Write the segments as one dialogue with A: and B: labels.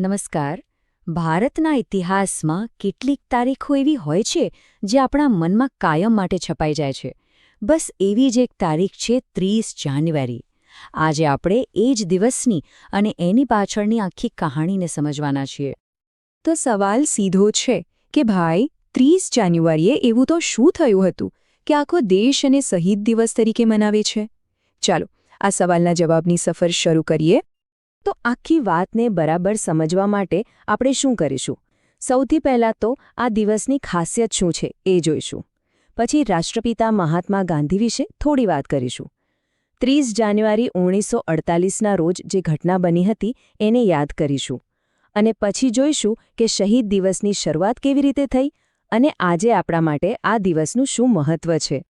A: નમસ્કાર. ભારતના ઇતિહાસમાં કેટલીક તારીખો એવી હોય છે જે આપણા મનમાં કાયમ માટે છપાઈ જાય છે. બસ એવી જ એક તારીખ છે ત્રીસ જાન્યુઆરી. આજે આપણે એ જ દિવસની અને એની પાછળની આખી કહાણીને સમજવાના છીએ.
B: તો સવાલ સીધો છે કે ભાઈ, ત્રીસ જાન્યુઆરીએ એવું તો શું થયું હતું કે આખો દેશ અને શહીદ દિવસ તરીકે મનાવે છે? ચાલો, આ સવાલના જવાબની સફર શરૂ કરીએ. તો આખી વાતને બરાબર સમજવા માટે આપણે શું કરીશું? સૌથી પહેલાં તો આ દિવસની ખાસિયત શું છે એ જોઈશું. પછી રાષ્ટ્રપિતા મહાત્મા ગાંધી વિશે થોડી વાત કરીશું. ત્રીસ જાન્યુઆરી ઓગણીસો અડતાલીસના રોજ જે ઘટના બની હતી એને યાદ કરીશું. અને પછી જોઈશું કે શહીદ દિવસની શરૂઆત કેવી રીતે થઈ અને આજે આપણા માટે આ દિવસનું શું મહત્વ છે.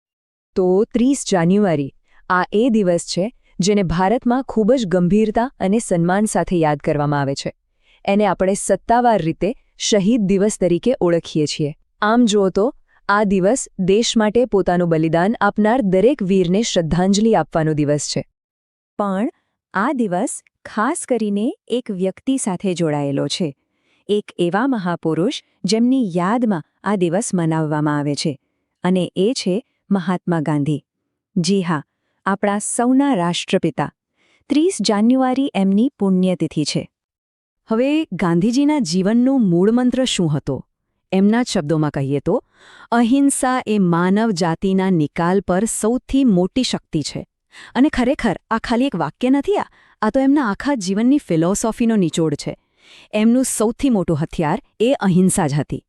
B: તો ત્રીસ જાન્યુઆરી, આ એ દિવસ છે જેને ભારતમાં ખૂબ જ ગંભીરતા અને સન્માન સાથે યાદ કરવામાં આવે છે. એને આપણે સત્તાવાર રીતે શહીદ દિવસ તરીકે ઓળખીએ છીએ. આમ જુઓ તો, આ દિવસ દેશ માટે પોતાનું બલિદાન આપનાર દરેક વીરને શ્રદ્ધાંજલિ આપવાનો દિવસ છે. પણ, આ દિવસ ખાસ કરીને એક વ્યક્તિ સાથે જોડાયેલો છે. એક એવા મહાપુરુષ જેમની યાદમાં આ દિવસ મનાવવામાં આવે છે. અને એ છે મહાત્મા ગાંધી. જી હા આપણા સૌના રાષ્ટ્રપિતા. ત્રીસ જાન્યુઆરી એમની પુણ્યતિથિ છે. હવે ગાંધીજીના જીવનનું મૂળમંત્ર શું હતો? એમના જ શબ્દોમાં કહીએ તો, અહિંસા એ માનવ જાતિના નિકાલ પર સૌથી મોટી શક્તિ છે. અને ખરેખર, આ ખાલી એક વાક્ય નથી આ આ તો એમના આખા જીવનની ફિલોસોફીનો નિચોડ છે. એમનું સૌથી મોટું હથિયાર એ અહિંસા જ હતી.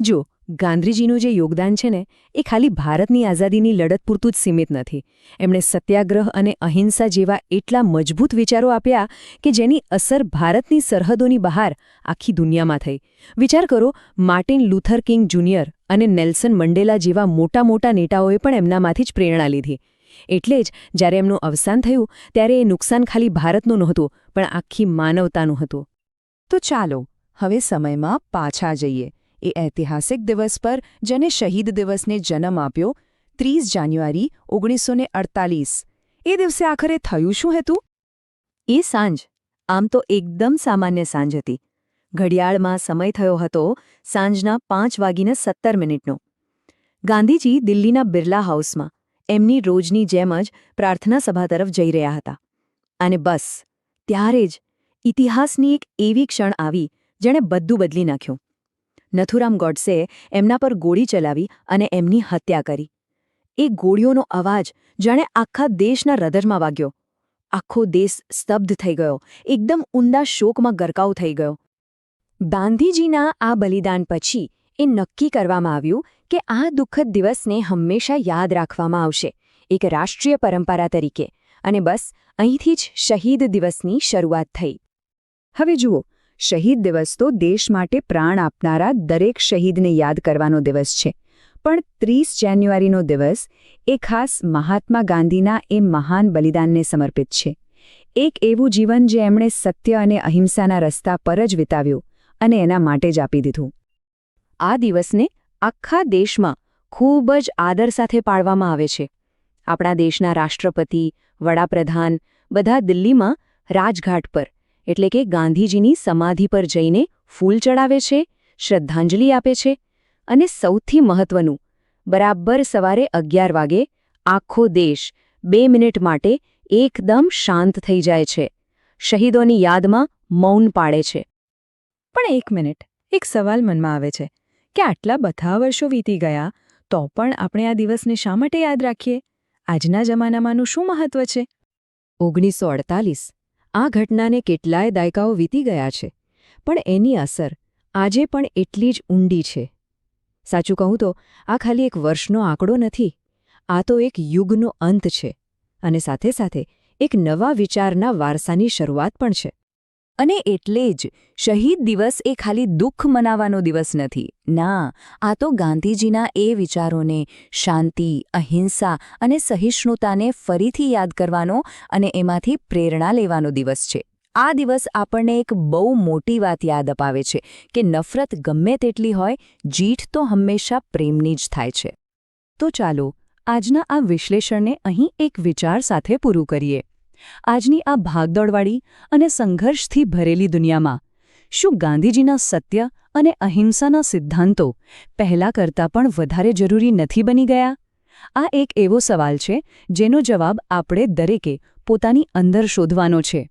B: જો ગાંધીજીનું જે યોગદાન છે ને, એ ખાલી ભારતની આઝાદીની લડત પૂરતું જ સીમિત નથી. એમણે સત્યાગ્રહ અને અહિંસા જેવા એટલા મજબૂત વિચારો આપ્યા કે જેની અસર ભારતની સરહદોની બહાર આખી દુનિયામાં થઈ. વિચાર કરો, માર્ટિન લુથર કિંગ જુનિયર અને નેલ્સન મંડેલા જેવા મોટા મોટા નેતાઓએ પણ એમનામાંથી જ પ્રેરણા લીધી. એટલે જ જ્યારે એમનું અવસાન થયું, ત્યારે એ નુકસાન ખાલી ભારતનું નહોતું, પણ આખી માનવતાનું હતું. તો ચાલો, હવે સમયમાં પાછા જઈએ. એ ઐતિહાસિક દિવસ પર જેને શહીદ દિવસને જન્મ આપ્યો, ત્રીસ જાન્યુઆરી ઓગણીસો એ દિવસે આખરે થયું શું હતું? એ સાંજ, આમ તો એકદમ સામાન્ય સાંજ હતી. ઘડિયાળમાં સમય થયો હતો સાંજના પાંચ વાગીને સત્તર મિનિટનો. ગાંધીજી દિલ્હીના બિરલા હાઉસમાં એમની રોજની જેમ જ પ્રાર્થના સભા તરફ જઈ રહ્યા હતા. અને બસ, ત્યારે જ ઇતિહાસની એક એવી ક્ષણ આવી જેણે બધું બદલી નાખ્યું. નથુરામ ગોડસેએ એમના પર ગોળી ચલાવી અને એમની હત્યા કરી. એ ગોળીઓનો અવાજ જાણે આખા દેશના હૃદયમાં વાગ્યો. આખો દેશ સ્તબ્ધ થઈ ગયો. એકદમ ઊંડા શોકમાં ગરકાવ થઈ ગયો. ગાંધીજીના આ બલિદાન પછી એ નક્કી કરવામાં આવ્યું કે આ દુઃખદ દિવસને હંમેશા યાદ રાખવામાં આવશે. એક રાષ્ટ્રીય પરંપરા તરીકે. અને બસ અહીંથી જ શહીદ દિવસની શરૂઆત થઈ. હવે જુઓ શહીદ દિવસ તો દેશ માટે પ્રાણ આપનારા દરેક શહીદને યાદ કરવાનો દિવસ છે. પણ ત્રીસ જાન્યુઆરીનો દિવસ એ ખાસ મહાત્મા ગાંધીના એ મહાન બલિદાનને સમર્પિત છે. એક એવું જીવન જે એમણે સત્ય અને અહિંસાના રસ્તા પર જ વિતાવ્યું અને એના માટે જ આપી દીધું. આ દિવસને આખા દેશમાં ખૂબ જ આદર સાથે પાળવામાં આવે છે. આપણા દેશના રાષ્ટ્રપતિ, વડાપ્રધાન, બધા દિલ્હીમાં રાજઘાટ પર એટલે કે ગાંધીજીની સમાધિ પર જઈને ફૂલ ચડાવે છે શ્રદ્ધાંજલિ આપે છે અને સૌથી મહત્વનું બરાબર સવારે અગિયાર વાગે આખો દેશ બે મિનિટ માટે એકદમ શાંત થઈ જાય છે શહીદોની યાદમાં મૌન પાડે છે. પણ એક મિનિટ એક સવાલ મનમાં આવે છે કે આટલા બધા વર્ષો વીતી ગયા તો પણ આપણે આ દિવસને શા માટે યાદ રાખીએ? આજના જમાનામાંનું શું મહત્વ છે? ઓગણીસો અડતાલીસ આ ઘટનાને કેટલાય દાયકાઓ વીતી ગયા છે, પણ એની અસર આજે પણ એટલી જ ઊંડી છે. સાચું કહું તો, આ ખાલી એક વર્ષનો આંકડો નથી, આ તો એક યુગનો અંત છે અને સાથે સાથે એક નવા વિચારના વારસાની શરૂઆત પણ છે. અને એટલે જ શહીદ દિવસ એ ખાલી દુઃખ મનાવવાનો દિવસ નથી. ના, આ તો ગાંધીજીના એ વિચારોને શાંતિ, અહિંસા અને સહિષ્ણુતાને ફરીથી યાદ કરવાનો અને એમાંથી પ્રેરણા લેવાનો દિવસ છે. આ દિવસ આપણને એક બહુ મોટી વાત યાદ અપાવે છે કે નફરત ગમે તેટલી હોય જીઠ તો હંમેશા પ્રેમની જ થાય છે. તો ચાલો, આજના આ વિશ્લેષણને અહીં એક વિચાર સાથે પૂરું કરીએ. આજની આ ભાગદોડવાળી અને સંઘર્ષથી ભરેલી દુનિયામાં શું ગાંધીજીના સત્ય અને અહિંસાના સિદ્ધાંતો પહેલા કરતાં પણ વધારે જરૂરી નથી બની ગયા? આ એક એવો સવાલ છે જેનો જવાબ આપણે દરેકે પોતાની અંદર શોધવાનો છે.